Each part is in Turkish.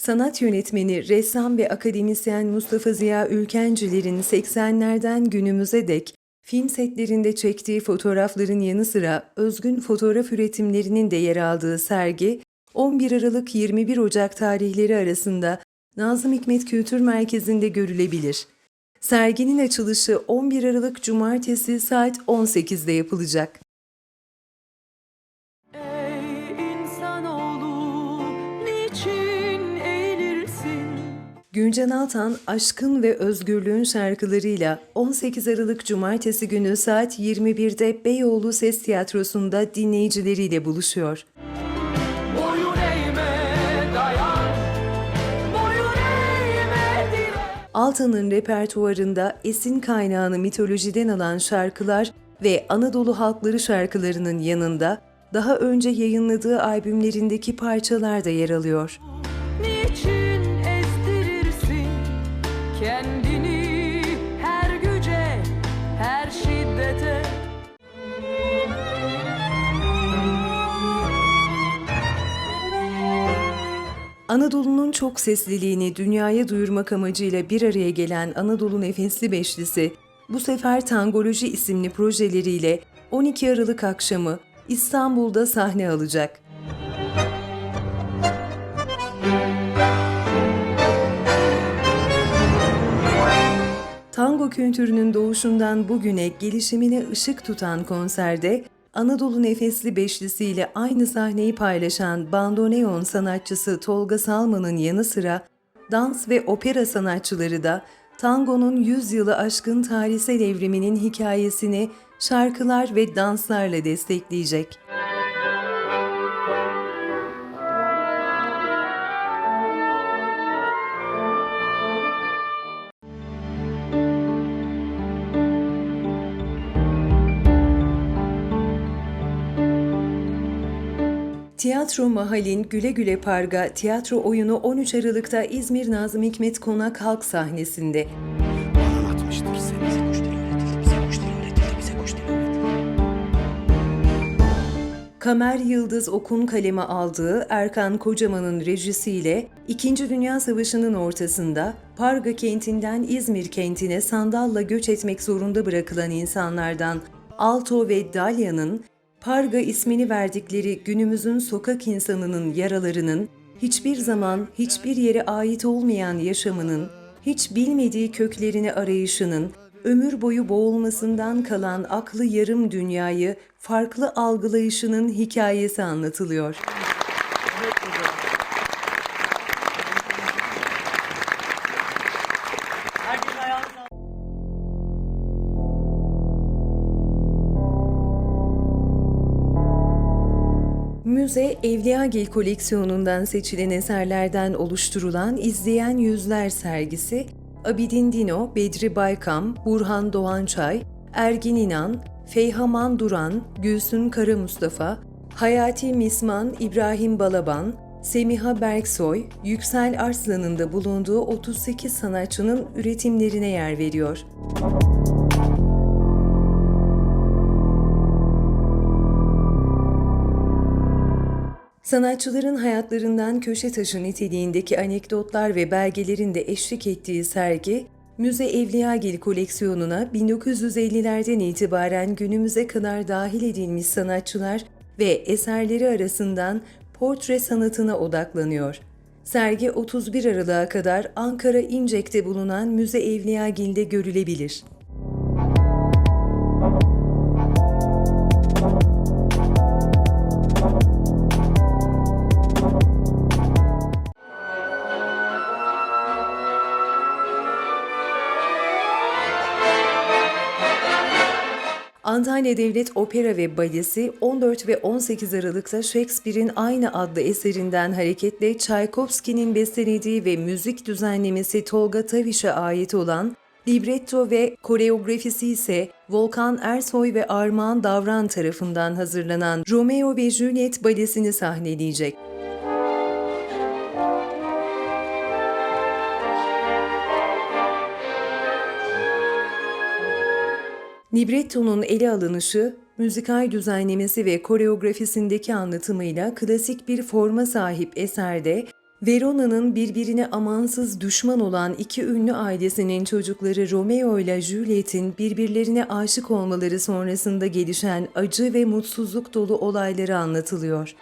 Sanat yönetmeni, ressam ve akademisyen Mustafa Ziya Ülkenciler'in 80'lerden günümüze dek film setlerinde çektiği fotoğrafların yanı sıra özgün fotoğraf üretimlerinin de yer aldığı sergi, 11 Aralık 21 Ocak tarihleri arasında Nazım Hikmet Kültür Merkezi'nde görülebilir. Serginin açılışı 11 Aralık Cumartesi saat 18'de yapılacak. Gülcan Altan, aşkın ve özgürlüğün şarkılarıyla 18 Aralık Cumartesi günü saat 21'de Beyoğlu Ses Tiyatrosu'nda dinleyicileriyle buluşuyor. Altan'ın repertuarında esin kaynağını mitolojiden alan şarkılar ve Anadolu halkları şarkılarının yanında daha önce yayınladığı albümlerindeki parçalar da yer alıyor. Niçin Kendini her güce Her şiddete Anadolu'nun çok sesliliğini dünyaya duyurmak amacıyla bir araya gelen Anadolu Nefesli Beşlisi, bu sefer Tangoloji isimli projeleriyle 12 Aralık akşamı İstanbul'da sahne alacak. Tango kültürünün doğuşundan bugüne gelişimine ışık tutan konserde Anadolu Nefesli Beşlisi ile aynı sahneyi paylaşan bandoneon sanatçısı Tolga Salman'ın yanı sıra dans ve opera sanatçıları da tangonun 100 yılı aşkın tarihsel evriminin hikayesini şarkılar ve danslarla destekleyecek. Tiyatro Mahal'in Güle Güle Parga tiyatro oyunu 13 Aralık'ta İzmir Nazım Hikmet Konak Halk sahnesinde. Kamer Yıldız Okun kaleme aldığı Erkan Kocaman'ın rejisiyle İkinci Dünya Savaşı'nın ortasında Parga kentinden İzmir kentine sandalla göç etmek zorunda bırakılan insanlardan Alto ve Dalya'nın Parga ismini verdikleri günümüzün sokak insanının yaralarının hiçbir zaman hiçbir yere ait olmayan yaşamının, hiç bilmediği köklerini arayışının, ömür boyu boğulmasından kalan aklı yarım dünyayı farklı algılayışının hikayesi anlatılıyor. Müze, Evliyagil koleksiyonundan seçilen eserlerden oluşturulan İzleyen Yüzler sergisi, Abidin Dino, Bedri Baykam, Burhan Doğançay, Ergin İnan, Feyhaman Duran, Gülsün Kara Mustafa, Hayati Misman, İbrahim Balaban, Semiha Berksoy, Yüksel Arslan'ın da bulunduğu 38 sanatçının üretimlerine yer veriyor. Sanatçıların hayatlarından köşe taşı niteliğindeki anekdotlar ve belgelerin de eşlik ettiği sergi, Müze Evliyagil koleksiyonuna 1950'lerden itibaren günümüze kadar dahil edilmiş sanatçılar ve eserleri arasından portre sanatına odaklanıyor. Sergi 31 Aralık'a kadar Ankara İncek'te bulunan Müze Evliyagil'de görülebilir. Antalya Devlet Opera ve Balesi 14 ve 18 Aralık'ta Shakespeare'in aynı adlı eserinden hareketle Tchaikovsky'nin bestelediği ve müzik düzenlemesi Tolga Taviş'e ait olan libretto ve koreografisi ise Volkan Ersoy ve Armağan Davran tarafından hazırlanan Romeo ve Juliet balesini sahneleyecek. Libretto'nun ele alınışı, müzikal düzenlemesi ve koreografisindeki anlatımıyla klasik bir forma sahip eserde Verona'nın birbirine amansız düşman olan iki ünlü ailesinin çocukları Romeo ile Juliet'in birbirlerine aşık olmaları sonrasında gelişen acı ve mutsuzluk dolu olayları anlatılıyor.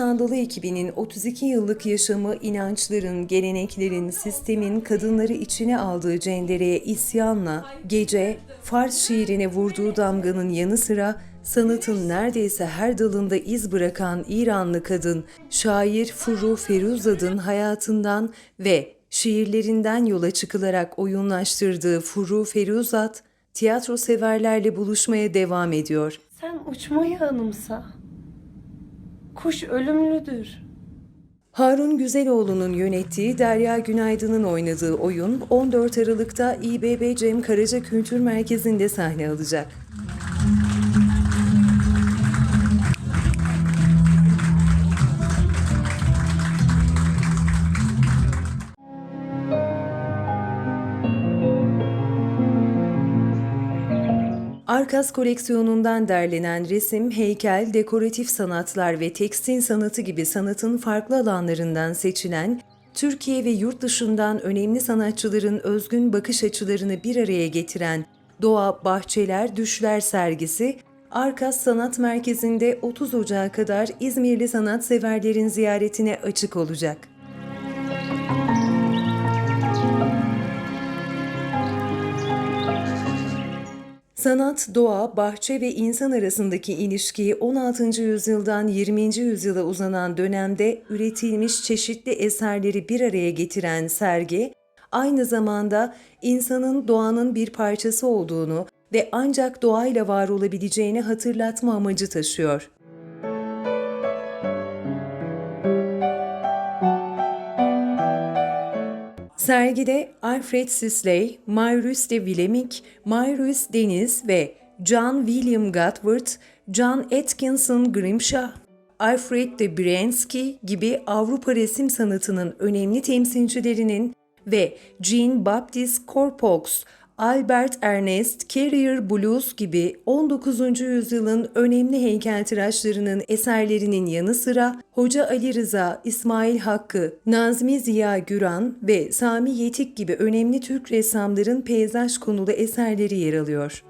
Sandalı ekibinin 32 yıllık yaşamı inançların, geleneklerin, sistemin kadınları içine aldığı cendereye isyanla, gece, Fars şiirine vurduğu damganın yanı sıra sanatın neredeyse her dalında iz bırakan İranlı kadın, şair Furu Feruzad'ın hayatından ve şiirlerinden yola çıkılarak oyunlaştırdığı Furu Feruzat, tiyatro severlerle buluşmaya devam ediyor. Sen uçmayı anımsa. Kuş ölümlüdür. Harun Güzeloğlu'nun yönettiği Derya Günaydın'ın oynadığı oyun 14 Aralık'ta İBB Cem Karaca Kültür Merkezi'nde sahne alacak. Arkas koleksiyonundan derlenen resim, heykel, dekoratif sanatlar ve tekstil sanatı gibi sanatın farklı alanlarından seçilen, Türkiye ve yurt dışından önemli sanatçıların özgün bakış açılarını bir araya getiren Doğa, Bahçeler, Düşler sergisi, Arkas Sanat Merkezi'nde 30 Ocağı kadar İzmirli sanatseverlerin ziyaretine açık olacak. Sanat, doğa, bahçe ve insan arasındaki ilişkiyi 16. yüzyıldan 20. yüzyıla uzanan dönemde üretilmiş çeşitli eserleri bir araya getiren sergi, aynı zamanda insanın doğanın bir parçası olduğunu ve ancak doğayla var olabileceğini hatırlatma amacı taşıyor. Sergide Alfred Sisley, Maurice de Willemink, Maurice Deniz ve John William Godward, John Atkinson Grimshaw, Alfred de Briensky gibi Avrupa resim sanatının önemli temsilcilerinin ve Jean-Baptiste Corpox, Albert Ernest Carrier Blues gibi 19. yüzyılın önemli heykeltıraşlarının eserlerinin yanı sıra Hoca Ali Rıza, İsmail Hakkı, Nazmi Ziya Güran ve Sami Yetik gibi önemli Türk ressamların peyzaj konulu eserleri yer alıyor. –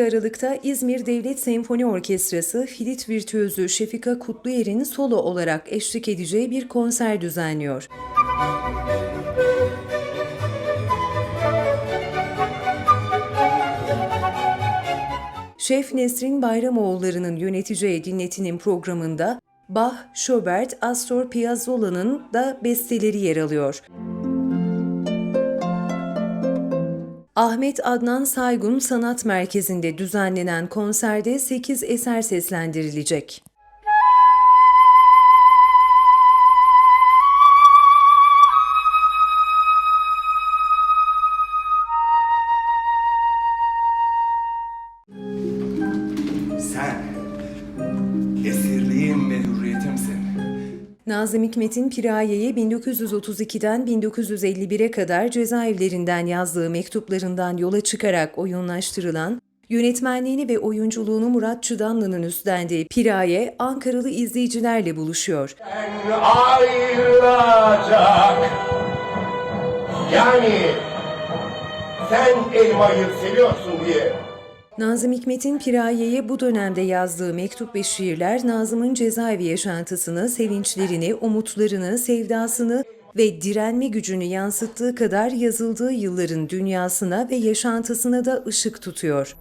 17 Aralık'ta İzmir Devlet Senfoni Orkestrası Filit Virtüözü Şefika Kutluyer'in solo olarak eşlik edeceği bir konser düzenliyor. Şef Nesrin Bayramoğulları'nın yöneteceği dinletinin programında Bach, Schubert, Astor Piazzolla'nın da besteleri yer alıyor. Ahmet Adnan Saygun Sanat Merkezi'nde düzenlenen konserde 8 eser seslendirilecek. Nazım Hikmet'in Piraye'ye 1932'den 1951'e kadar cezaevlerinden yazdığı mektuplarından yola çıkarak oyunlaştırılan, yönetmenliğini ve oyunculuğunu Murat Çıdanlı'nın üstlendiği Piraye, Ankaralı izleyicilerle buluşuyor. ayrılacak. Yani sen elmayı seviyorsun diye Nazım Hikmet'in Piraye'ye bu dönemde yazdığı mektup ve şiirler Nazım'ın cezaevi yaşantısını, sevinçlerini, umutlarını, sevdasını ve direnme gücünü yansıttığı kadar yazıldığı yılların dünyasına ve yaşantısına da ışık tutuyor.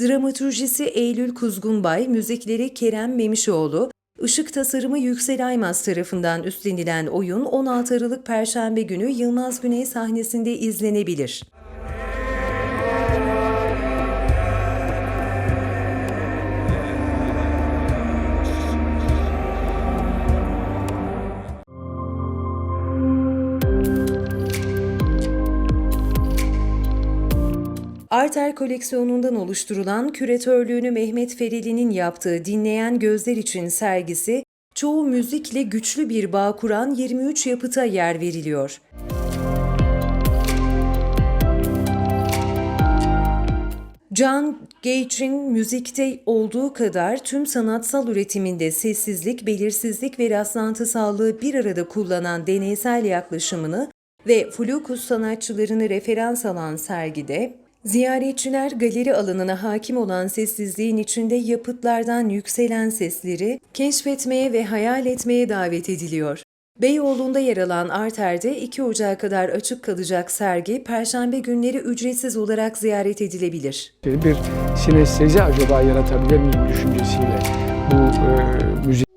Dramatürjisi Eylül Kuzgunbay, müzikleri Kerem Memişoğlu, ışık tasarımı Yüksel Aymaz tarafından üstlenilen oyun 16 Aralık Perşembe günü Yılmaz Güney sahnesinde izlenebilir. Arter koleksiyonundan oluşturulan küratörlüğünü Mehmet Fereli'nin yaptığı Dinleyen Gözler için sergisi, çoğu müzikle güçlü bir bağ kuran 23 yapıta yer veriliyor. John Cage'in müzikte olduğu kadar tüm sanatsal üretiminde sessizlik, belirsizlik ve rastlantısallığı bir arada kullanan deneysel yaklaşımını ve flukus sanatçılarını referans alan sergide, ziyaretçiler galeri alanına hakim olan sessizliğin içinde yapıtlardan yükselen sesleri keşfetmeye ve hayal etmeye davet ediliyor. Beyoğlu'nda yer alan Arter'de 2 Ocağı kadar açık kalacak sergi, Perşembe günleri ücretsiz olarak ziyaret edilebilir. bir sinestezi acaba yaratabilir miyim düşüncesiyle bu e, müzik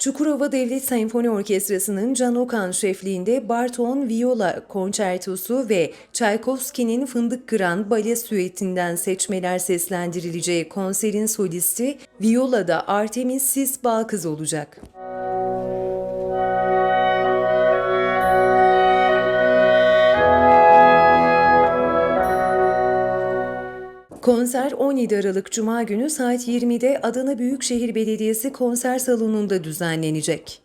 Çukurova Devlet Senfoni Orkestrası'nın Can Okan şefliğinde Barton Viola Konçertosu ve Tchaikovsky'nin Fındık Kıran Bale Süetinden seçmeler seslendirileceği konserin solisti Viola'da Artemis Sis Balkız olacak. Konser 17 Aralık Cuma günü saat 20'de Adana Büyükşehir Belediyesi konser salonunda düzenlenecek.